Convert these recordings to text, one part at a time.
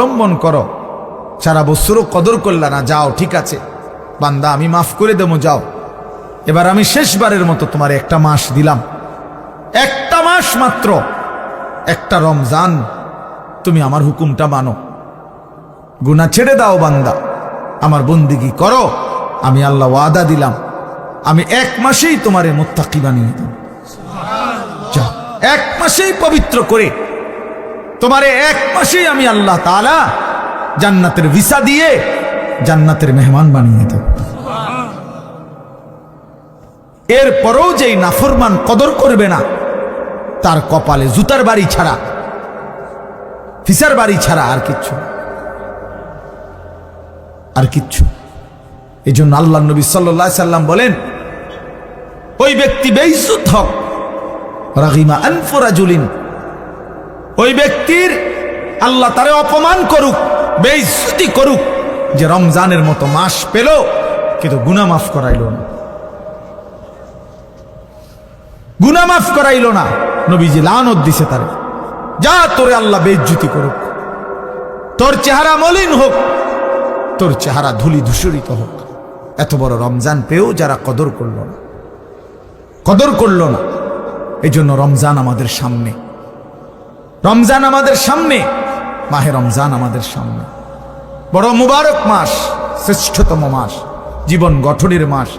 অবলম্বন করো। সারা বছরও কদর করলা না, যাও, ঠিক আছে। বান্দা, আমি মাফ করে দেবো, যাও। এবার আমি শেষবারের মতো তোমার একটা মাস দিলাম। একটা মাস মাত্র। একটা রমজান, তুমি আমার হুকুমটা মানো। গুনা ছেড়ে দাও, বান্দা। আমার বন্দিগি করো। আমি আল্লাহ ওয়াদা দিলাম। আমি এক মাসেই তোমারে মোত্তাকি বানিয়ে দেব। এক মাসেই পবিত্র করে তোমারে এক মাসেই আমি আল্লাহ তালা জান্নাতের ভিসা দিয়ে জান্নাতের মেহমান বানিয়ে দেব। এরপরেও যেই নাফরমান কদর করবে না, তার কপালে জুতার বাড়ি ছাড়া ফিসার বাড়ি ছাড়া আর কিচ্ছু আর কিচ্ছু। এই জন্য আল্লাহ নবী সাল্লাহ সাল্লাম বলেন, ওই ব্যক্তি বেইজুত হক রাগিমা আনফরাজুলিন ওই ব্যক্তির আল্লাহ তারে অপমান করুক, বেইজ্জতি করুক, যে রমজানের মতো মাস পেল, কিন্তু গুনা মাফ করাইল না। গুনা মাফ করাইল না, নবীজি লানত দিছে তারে। যা তোরে আল্লাহ বেজ্জুতি করুক, তোর চেহারা মলিন হোক, তোর চেহারা ধুলি ধূসরিত হোক, এত বড় রমজান পেয়েও যারা কদর করল না। কদর করল না এই জন্য রমজান আমাদের সামনে। রমজান আমাদের সামনে, মাহে রমজান আমাদের সামনে। বড় মুবারক মাস, শ্রেষ্ঠতম মাস, জীবন গঠনের মাস,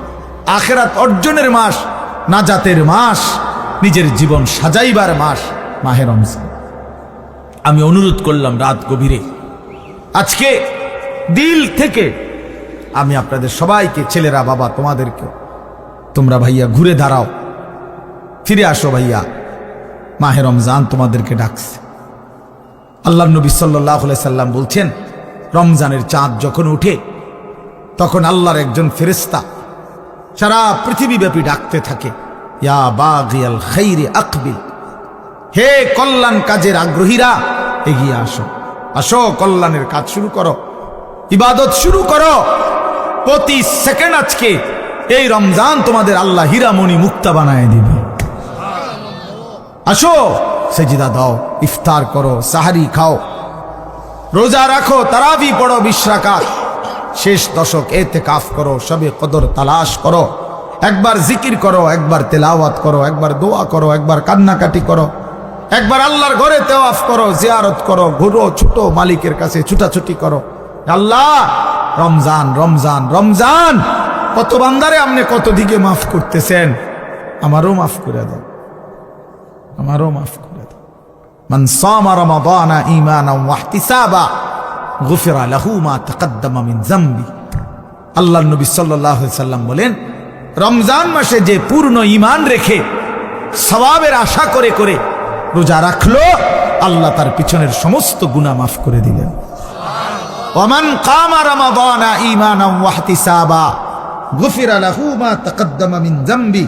আখেরাত অর্জনের মাস, নাজাতের মাস, নিজের জীবন সাজাইবার মাস, মাহে রমজান। আমি অনুরোধ করলাম রাত গভীরে, আজকে দিল থেকে আমি আপনাদের সবাইকে, ছেলেরা, বাবা তোমাদেরকে, তোমরা ভাইয়া ঘুরে দাঁড়াও, ফিরে আসো ভাইয়া। মাহে রমজান তোমাদেরকে ডাকছে। আল্লাহ নবী সাল্লাহ সাল্লাম বলছেন, রমজানের চাঁদ যখন উঠে, তখন আল্লাহর একজন ফেরেস্তা সারা পৃথিবীব্যাপী ডাকতে থাকে, ইয়া হে কল্যাণ কাজের আগ্রহীরা, এগিয়ে আসো আসো কল্যাণের কাজ শুরু করো, ইবাদত শুরু করো, প্রতি সেকেন্ড আজকে এই রমজান তোমাদের আল্লাহ হীরামণি মুক্তা বানায় দিবে। আসো, সেজিদা দাও, ইফতার করো, সাহারি খাও। রোজা রাখো, তারাবি পড়ো বিশ্রাকাত শেষ দশক এতে কাফ করো, সবে কদর তালাশ করো। একবার জিকির করো, একবার তেলাওয়াত করো, একবার দোয়া করো, একবার কান্নাকাটি করো। একবার আল্লাহর ঘরে তেওয়াফ করো, জিয়ারত করো, ঘুরো, ছোট, মালিকের কাছে ছুটাছুটি করো। আল্লাহ, রমজান রমজান রমজান! কত বান্দারে আপনি কত দিকে মাফ করতেছেন? আমারও মাফ করে দাও। আমারও মাফ করে দাও। মান সামা রমাদানা ঈমানা ওয়া ইহতিসাবা গুফিরা লাহু মা তাকাদ্দামা মিন যামবি আল্লাহর নবী সাল্লাল্লাহু আলাইহি সাল্লাম বলেন, রমজান মাসে যে পূর্ণ ঈমান রেখে সওয়াবের আশা করে করে রোজা রাখল, আল্লাহ তার পিছনের সমস্ত গুনাহ মাফ করে দিলেন। ওমান কামা রমাদানা ঈমানা ওয়া ইহতিসাবা গুফিরা লাহু মা তাকাদ্দামা মিন যামবি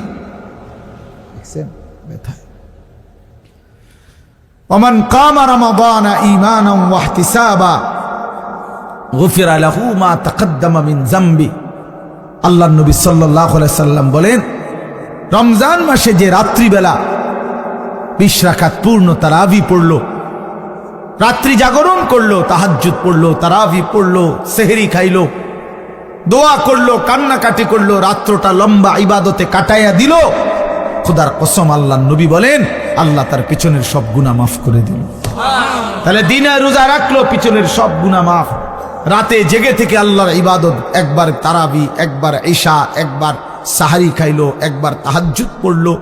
দেখছেন? ব্যথায় ওমান কামা রমাদানা ইমানাম ওয়াহতিসাবা। গফির আলাহু মা তাকাদ্দামা মিন জাম্বি। আল্লাহ নবী সাল্লাল্লাহু সাল্লাম বলেন, রমজান মাসে যে রাত্রিবেলা বিশ রাখাত পূর্ণ তারাবি পড়ল, রাত্রি জাগরণ করল, তাহাজ্জুদ পড়ল তারাভি পড়ল, সেহেরি খাইলো, দোয়া করল, কান্নাকাটি করল, রাত্রটা লম্বা ইবাদতে কাটাইয়া দিল। খোদার কসম আল্লাহ নবী বলেন আল্লাহ তার পিছনের সব গুণা মাফ করে দিল। তাহলে দিনে রোজা রাখল, পিছনের সব গুণা মাফ। রাতে জেগে থেকে আল্লাহর ইবাদত, একবার তারাবি, একবার ঈশা, একবার সাহারি খাইলো, একবার তাহাজ্জুদ পড়ল।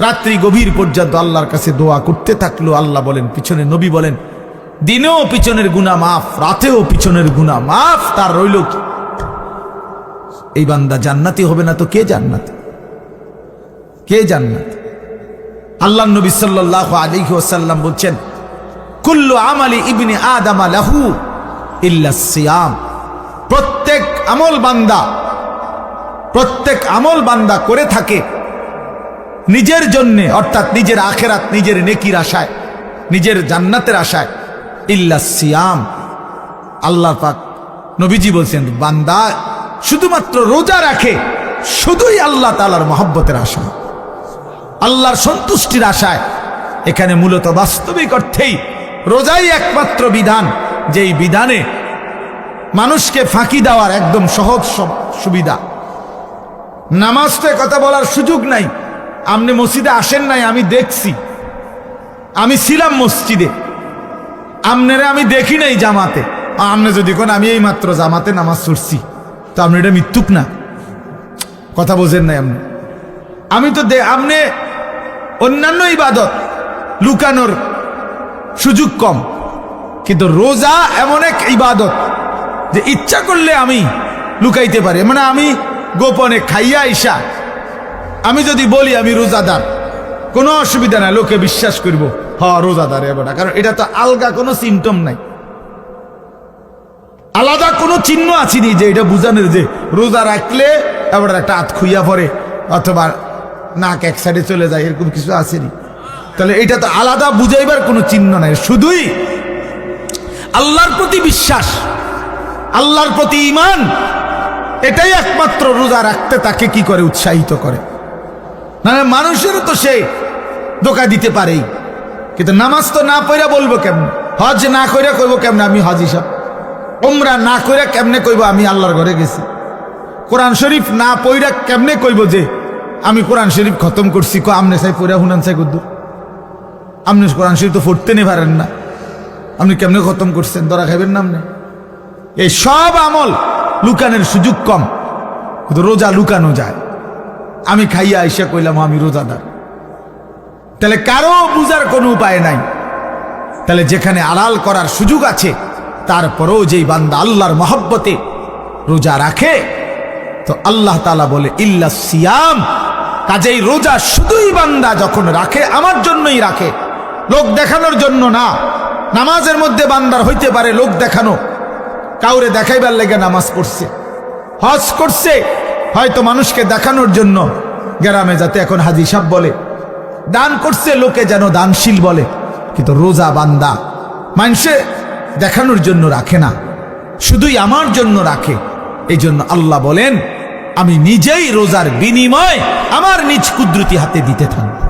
রাত্রি গভীর পর্যন্ত আল্লাহর কাছে দোয়া করতে থাকল। আল্লাহ বলেন, পিছনে নবী বলেন, দিনেও পিছনের গুণা মাফ, রাতেও পিছনের গুণা মাফ, তার রইল কি? এই বান্দা জান্নাতি হবে না তো কে জান্নাত? কে জান্নাত? আল্লাহ নবী সাল্লাল্লাহু আলাইহি ওয়াসাল্লাম বলছেন, কুল্লু আমালি ইবনে আদম লাহু ইল্লা সিয়াম। প্রত্যেক আমল বান্দা, প্রত্যেক আমল বান্দা করে থাকে নিজের জন্যে, অর্থাৎ নিজের আখেরাত, নিজের নেকির আশায়, নিজের জান্নাতের আশায়, ইল্লা সিয়াম। আল্লাহ পাক নবীজি বলছেন, বান্দা শুধুমাত্র রোজা রাখে, শুধুই আল্লাহ তালার মহব্বতের আশায় আল্লাহর সন্তুষ্টির আশায়। এখানে মূলত বাস্তবিক অর্থেই রোজাই একমাত্র বিধান, যেই বিধানে মানুষকে ফাঁকি দেওয়ার একদম সহজ সব সুবিধা। নামাজ তো কথা বলার সুযোগ নাই। আপনি মসজিদে আসেন নাই, আমি দেখছি। আমি ছিলাম মসজিদে। আমনেরে আমি দেখি নাই জামাতে। আমনে যদি কোন, আমি এই মাত্র জামাতে নামাজ পড়ছি। তো আপনি এটা মৃত্যুক না। কথা বোঝেন নাই আপনি। আমি তো আপনি অন্যান্য ইবাদত লুকানোর সুযোগ কম। কিন্তু রোজা এমন এক ইবাদত যে ইচ্ছা করলে আমি লুকাইতে পারি। মানে আমি গোপনে খাইয়া ইসা আমি যদি বলি আমি রোজাদার, কোনো অসুবিধা নাই, লোকে বিশ্বাস করব, হ, রোজাদার এবার কারণ এটা তো আলগা কোনো সিমটম নাই। আলাদা কোনো চিহ্ন আছিনি যে এটা বুঝানোর যে রোজা রাখলে এবার একটা হাত খুইয়া পড়ে, অথবা নাক এক সাইডে চলে যায়, এরকম কিছু আসেনি। তাহলে এটা তো আলাদা বুঝাইবার কোনো চিহ্ন নাই, শুধুই আল্লাহর প্রতি বিশ্বাস, আল্লাহর প্রতি ইমান এটাই একমাত্র রোজা রাখতে তাকে কি করে? উৎসাহিত করে। না মানুষেরও তো সে ধোকা দিতে পারেই। কিন্তু নামাজ তো না পড়া বলব কেমন? হজ না কইরা কইব কেমনে আমি হজ হিসাব? ওমরা না কইরা কেমনে কইব আমি আল্লাহর ঘরে গেছি? কোরআন শরীফ না পইরা কেমনে কইব যে আমি কোরআন শরীফ খতম করছি, কো, আমনে চাই পইরা হুনান চাই কুদ্দু আপনি কোরআন শরীফ তো পড়তে নে পারেন না। আপনি কেমনে খতম করছেন? দরা খাইবেন না আপনি? এই সব আমল লুকানের সুযোগ কম, কিন্তু রোজা লুকানো যায়। আমি খাইয়া আইসা কইলাম, আমি রোজাদার। তাহলে কারও বুঝার কোনো উপায় নাই। তাহলে যেখানে আড়াল করার সুযোগ আছে, তারপরেও যেই বান্দা আল্লাহর মহব্বতে রোজা রাখে তো আল্লাহ তালা বলে, ইল্লা সিয়াম। কাজেই রোজা শুধুই বান্দা যখন রাখে, আমার জন্যই রাখে। লোক দেখানোর জন্য না। নামাজের মধ্যে বান্দার হইতে পারে লোক দেখানো। কাউরে দেখাইবার লেগে নামাজ পড়ছে। হজ করছে, হয়তো মানুষকে দেখানোর জন্য। গ্রামে যাতে এখন হাজি সাহ বলে, দান করছে লোকে যেন দানশীল বলে। কিন্তু রোজা বান্দা মানুষে দেখানোর জন্য রাখে না। শুধুই আমার জন্য রাখে। এই জন্য আল্লাহ বলেন আমি নিজেই রোজার বিনিময় আমার নিজ কুদরতি হাতে দিতে থাকব।